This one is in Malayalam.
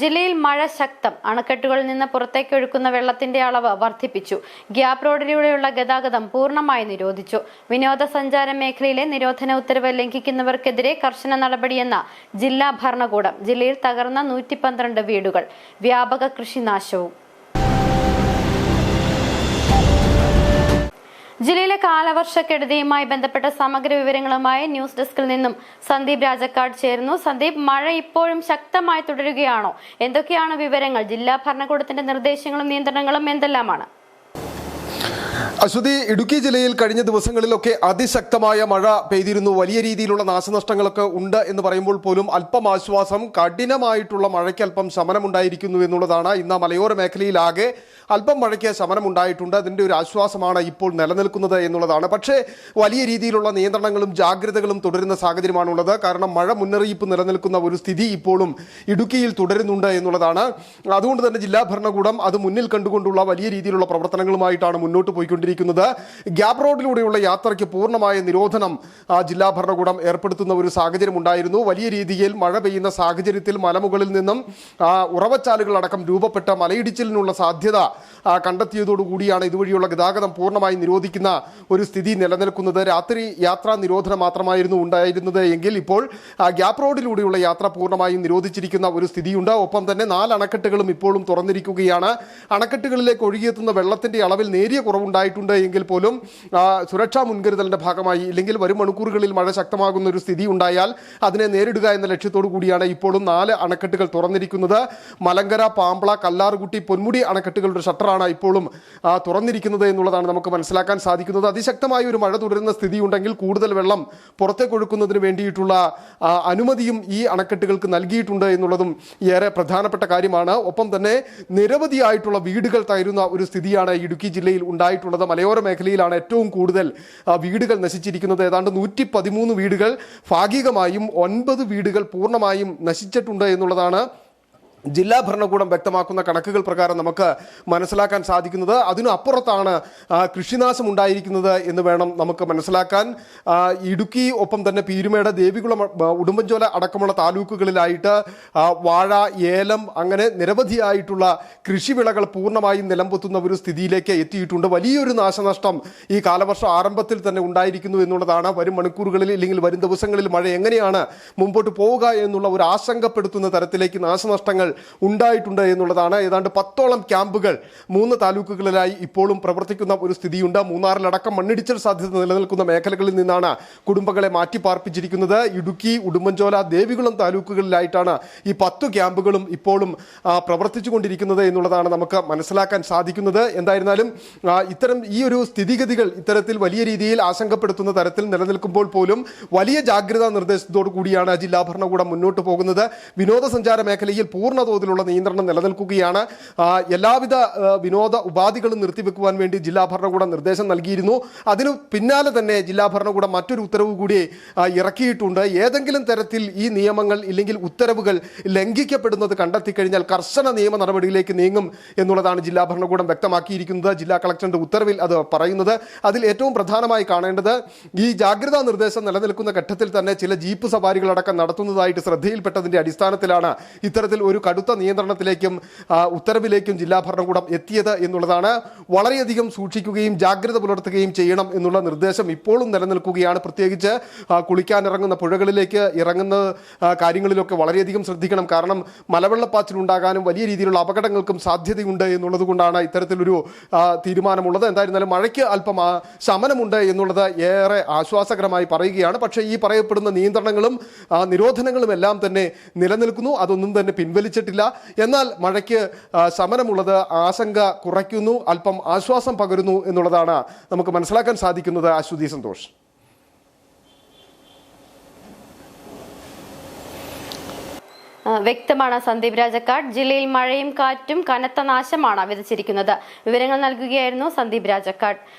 ജില്ലയിൽ മഴ ശക്തം. അണക്കെട്ടുകളിൽ നിന്ന് പുറത്തേക്ക് ഒഴുക്കുന്ന വെള്ളത്തിന്റെ അളവ് വർദ്ധിപ്പിച്ചു. ഗ്യാപ് റോഡിലൂടെയുള്ള ഗതാഗതം പൂർണമായി നിരോധിച്ചു. വിനോദസഞ്ചാര മേഖലയിലെ നിരോധന ഉത്തരവ് ലംഘിക്കുന്നവർക്കെതിരെ കർശന നടപടിയെന്ന ജില്ലാ ഭരണകൂടം ജില്ലയിൽ തകർന്ന നൂറ്റി വീടുകൾ. വ്യാപക കൃഷിനാശവും. ജില്ലയിലെ കാലവർഷക്കെടുതിയുമായി ബന്ധപ്പെട്ട സമഗ്ര വിവരങ്ങളുമായി ന്യൂസ് ഡെസ്കിൽ നിന്നും സന്ദീപ് രാജക്കാട് ചേരുന്നു. സന്ദീപ് മഴ ഇപ്പോഴും ശക്തമായി തുടരുകയാണോ? എന്തൊക്കെയാണ് വിവരങ്ങൾ? ജില്ലാ ഭരണകൂടത്തിന്റെ നിർദ്ദേശങ്ങളും നിയന്ത്രണങ്ങളും എന്തെല്ലാമാണ്? അശ്വതി ഇടുക്കി ജില്ലയിൽ കഴിഞ്ഞ ദിവസങ്ങളിലൊക്കെ അതിശക്തമായ മഴ പെയ്തിരുന്നു. വലിയ രീതിയിലുള്ള നാശനഷ്ടങ്ങളൊക്കെ ഉണ്ട് എന്ന് പറയുമ്പോൾ പോലും അല്പം ആശ്വാസം കഠിനമായിട്ടുള്ള മഴയ്ക്ക് അല്പം ശമനമുണ്ടായിരിക്കുന്നു എന്നുള്ളതാണ് ഇന്ന് മലയോര മേഖലയിലാകെ അല്പം മഴയ്ക്ക് ശമനമുണ്ടായിട്ടുണ്ട്. അതിന്റെ ഒരു ആശ്വാസമാണ് ഇപ്പോൾ നിലനിൽക്കുന്നത് എന്നുള്ളതാണ്. പക്ഷേ വലിയ രീതിയിലുള്ള നിയന്ത്രണങ്ങളും ജാഗ്രതകളും തുടരുന്ന സാഹചര്യമാണുള്ളത്. കാരണം മഴ മുന്നറിയിപ്പ് നിലനിൽക്കുന്ന ഒരു സ്ഥിതി ഇപ്പോഴും ഇടുക്കിയിൽ തുടരുന്നുണ്ട് എന്നുള്ളതാണ്. അതുകൊണ്ട് തന്നെ ജില്ലാ ഭരണകൂടം അത് മുന്നിൽ കണ്ടുകൊണ്ടുള്ള വലിയ രീതിയിലുള്ള പ്രവർത്തനങ്ങളുമായിട്ടാണ് മുന്നോട്ട് പോയിക്കൊണ്ടിരിക്കുന്നത്. ഗ്യാപ് റോഡിലൂടെയുള്ള യാത്രയ്ക്ക് പൂർണമായ നിരോധനം ആ, ജില്ലാ ഭരണകൂടം ഏർപ്പെടുത്തുന്ന ഒരു സാഹചര്യം ഉണ്ടായിരുന്നു. വലിയ രീതിയിൽ മഴ പെയ്യുന്ന സാഹചര്യത്തിൽ മലമുകളിൽ നിന്നും ഉറവച്ചാലുകളടക്കം രൂപപ്പെട്ട മലയിടിച്ചിലിനുള്ള സാധ്യത കണ്ടെത്തിയതോടുകൂടിയാണ് ഇതുവഴിയുള്ള ഗതാഗതം പൂർണമായി നിരോധിക്കുന്ന ഒരു സ്ഥിതി നിലനിൽക്കുന്നത്. രാത്രി യാത്രാ നിരോധനം മാത്രമായിരുന്നു ഉണ്ടായിരുന്നത് എങ്കിൽ ഇപ്പോൾ ഗ്യാപ് റോഡിലൂടെയുള്ള യാത്ര പൂർണമായും നിരോധിച്ചിരിക്കുന്ന ഒരു സ്ഥിതിയുണ്ട്. ഒപ്പം തന്നെ നാല് അണക്കെട്ടുകളും ഇപ്പോഴും തുറന്നിരിക്കുകയാണ്. അണക്കെട്ടുകളിലേക്ക് ഒഴുകിയെത്തുന്ന വെള്ളത്തിന്റെ അളവിൽ നേരിയ കുറവുണ്ടായിട്ടുണ്ട് എങ്കിൽ പോലും സുരക്ഷാ മുൻകരുതലിന്റെ ഭാഗമായി ഇല്ലെങ്കിൽ വരും മണിക്കൂറുകളിൽ മഴ ശക്തമാകുന്ന ഒരു സ്ഥിതി ഉണ്ടായാൽ അതിനെ നേരിടുക എന്ന ലക്ഷ്യത്തോടു കൂടിയാണ് ഇപ്പോഴും നാല് അണക്കെട്ടുകൾ തുറന്നിരിക്കുന്നത്. മലങ്കര പാമ്പള കല്ലാർകുട്ടി പൊന്മുടി അണക്കെട്ടുകളുടെ ഷട്ടറാണ് ഇപ്പോഴും തുറന്നിരിക്കുന്നത് എന്നുള്ളതാണ് നമുക്ക് മനസ്സിലാക്കാൻ സാധിക്കുന്നത്. അതിശക്തമായ ഒരു മഴ തുടരുന്ന സ്ഥിതി ഉണ്ടെങ്കിൽ കൂടുതൽ വെള്ളം പുറത്തേക്ക് ഒഴുക്കുന്നതിന് വേണ്ടിയിട്ടുള്ള അനുമതിയും ഈ അണക്കെട്ടുകൾക്ക് നൽകിയിട്ടുണ്ട് എന്നുള്ളതും ഏറെ പ്രധാനപ്പെട്ട കാര്യമാണ്. ഒപ്പം തന്നെ നിരവധിയായിട്ടുള്ള വീടുകൾ തരുന്ന ഒരു സ്ഥിതിയാണ് ഇടുക്കി ജില്ലയിൽ ഉണ്ടായിട്ടുള്ളത്. മലയോര മേഖലയിലാണ് ഏറ്റവും കൂടുതൽ വീടുകൾ നശിച്ചിരിക്കുന്നത്. ഏതാണ്ട് നൂറ്റി പതിമൂന്ന് വീടുകൾ ഭാഗികമായും ഒൻപത് വീടുകൾ പൂർണമായും നശിച്ചിട്ടുണ്ട് എന്നുള്ളതാണ് ജില്ലാ ഭരണകൂടം വ്യക്തമാക്കുന്ന കണക്കുകൾ പ്രകാരം നമുക്ക് മനസ്സിലാക്കാൻ സാധിക്കുന്നത്. അതിനു അപ്പുറത്താണ് കൃഷിനാശം ഉണ്ടായിരിക്കുന്നത് എന്ന് വേണം നമുക്ക് മനസ്സിലാക്കാൻ. ഇടുക്കി ഒപ്പം തന്നെ പീരുമേട് ദേവികുളം ഉടുമ്പൻചോല അടക്കമുള്ള താലൂക്കുകളിലായിട്ട് വാഴ ഏലം അങ്ങനെ നിരവധിയായിട്ടുള്ള കൃഷിവിളകൾ പൂർണമായും നിലംപൊത്തുന്ന ഒരു സ്ഥിതിയിലേക്ക് എത്തിയിട്ടുണ്ട്. വലിയൊരു നാശനഷ്ടം ഈ കാലവർഷം ആരംഭത്തിൽ തന്നെ ഉണ്ടായിരിക്കുന്നു എന്നുള്ളതാണ്. വരും മണിക്കൂറുകളിൽ ഇല്ലെങ്കിൽ വരും ദിവസങ്ങളിൽ മഴ എങ്ങനെയാണ് മുമ്പോട്ട് പോവുക എന്നുള്ള ഒരു ആശങ്കപ്പെടുത്തുന്ന തരത്തിലേക്ക് നാശനഷ്ടങ്ങൾ ഉണ്ടായിട്ടുണ്ട് എന്നുള്ളതാണ്. ഏതാണ്ട് പത്തോളം ക്യാമ്പുകൾ മൂന്ന് താലൂക്കുകളിലായി ഇപ്പോഴും പ്രവർത്തിക്കുന്ന ഒരു സ്ഥിതിയുണ്ട്. മൂന്നാറിലടക്കം മണ്ണിടിച്ചൽ സാധ്യത നിലനിൽക്കുന്ന മേഖലകളിൽ നിന്നാണ് കുടുംബങ്ങളെ മാറ്റി പാർപ്പിച്ചിരിക്കുന്നത് ഇടുക്കി ഉടുമ്പൻചോല ദേവികുളം താലൂക്കുകളിലായിട്ടാണ് ഈ പത്തു ക്യാമ്പുകളും ഇപ്പോഴും പ്രവർത്തിച്ചുകൊണ്ടിരിക്കുന്നത് എന്നുള്ളതാണ് നമുക്ക് മനസ്സിലാക്കാൻ സാധിക്കുന്നത്. എന്തായിരുന്നാലും ഇത്തരം ഈ ഒരു സ്ഥിതിഗതികൾ ഇത്തരത്തിൽ വലിയ രീതിയിൽ ആശങ്കപ്പെടുത്തുന്ന തരത്തിൽ നിലനിൽക്കുമ്പോൾ പോലും വലിയ ജാഗ്രതാ നിർദ്ദേശത്തോടു കൂടിയാണ് ജില്ലാ ഭരണകൂടം മുന്നോട്ട് പോകുന്നത്. വിനോദസഞ്ചാര മേഖലയിൽ പൂർണ തോതിലുള്ള നിയന്ത്രണം നിലനിൽക്കുകയാണ്. എല്ലാവിധ വിനോദ ഉപാധികളും നിർത്തിവെക്കുവാൻ വേണ്ടി ജില്ലാ ഭരണകൂടം നിർദ്ദേശം നൽകിയിരുന്നു. അതിനു പിന്നാലെ തന്നെ ജില്ലാ ഭരണകൂടം മറ്റൊരു ഉത്തരവ് കൂടി ഇറക്കിയിട്ടുണ്ട്. ഏതെങ്കിലും തരത്തിൽ ഈ നിയമങ്ങൾ ഇല്ലെങ്കിൽ ഉത്തരവുകൾ ലംഘിക്കപ്പെടുന്നത് കണ്ടെത്തിക്കഴിഞ്ഞാൽ കർശന നിയമ നടപടിയിലേക്ക് നീങ്ങും എന്നുള്ളതാണ് ജില്ലാ ഭരണകൂടം വ്യക്തമാക്കിയിരിക്കുന്നത്. ജില്ലാ കളക്ടറുടെ ഉത്തരവിൽ അത് പറയുന്നത്. അതിൽ ഏറ്റവും പ്രധാനമായി കാണേണ്ടത് ഈ ജാഗ്രതാ നിർദ്ദേശം നിലനിൽക്കുന്ന ഘട്ടത്തിൽ തന്നെ ചില ജീപ്പ് സവാരികളടക്കം നടത്തുന്നതായിട്ട് ശ്രദ്ധയിൽപ്പെട്ടതിന്റെ അടിസ്ഥാനത്തിലാണ് ഇത്തരത്തിൽ ഒരു കടുത്ത നിയന്ത്രണത്തിലേക്കും ഉത്തരവിലേക്കും ജില്ലാ ഭരണകൂടം എത്തിയത് എന്നുള്ളതാണ് വളരെയധികം സൂക്ഷിക്കുകയും ജാഗ്രത പുലർത്തുകയും ചെയ്യണം എന്നുള്ള നിർദ്ദേശം ഇപ്പോഴും നിലനിൽക്കുകയാണ്. പ്രത്യേകിച്ച് കുളിക്കാനിറങ്ങുന്ന പുഴകളിലേക്ക് ഇറങ്ങുന്ന കാര്യങ്ങളിലൊക്കെ വളരെയധികം ശ്രദ്ധിക്കണം. കാരണം മലവെള്ളപ്പാച്ചിലുണ്ടാകാനും വലിയ രീതിയിലുള്ള അപകടങ്ങൾക്കും സാധ്യതയുണ്ട് എന്നുള്ളതുകൊണ്ടാണ് ഇത്തരത്തിലൊരു തീരുമാനമുള്ളത്. എന്തായിരുന്നാലും മഴയ്ക്ക് അല്പം ശമനമുണ്ട് എന്നുള്ളത് ഏറെ ആശ്വാസകരമായി പറയുകയാണ്. പക്ഷേ ഈ പറയപ്പെടുന്ന നിയന്ത്രണങ്ങളും നിരോധനങ്ങളും എല്ലാം തന്നെ നിലനിൽക്കുന്നു. അതൊന്നും തന്നെ പിൻവലിച്ചിട്ടില്ല എന്നാൽ മഴയ്ക്ക് ശമനമുള്ളത് ആശങ്ക കുറയ്ക്കുന്നു അല്പം ആശ്വാസം പകരുന്നു എന്നുള്ളതാണ് നമുക്ക് മനസ്സിലാക്കാൻ സാധിക്കുന്നത് അശ്വതി സന്തോഷ്. വ്യക്തമാണ് സന്ദീപ് രാജക്കാട്. ജില്ലയിൽ മഴയും കാറ്റും കനത്ത നാശമാണ് വിതച്ചിരിക്കുന്നത്. വിവരങ്ങൾ നൽകുകയായിരുന്നു സന്ദീപ് രാജക്കാട്.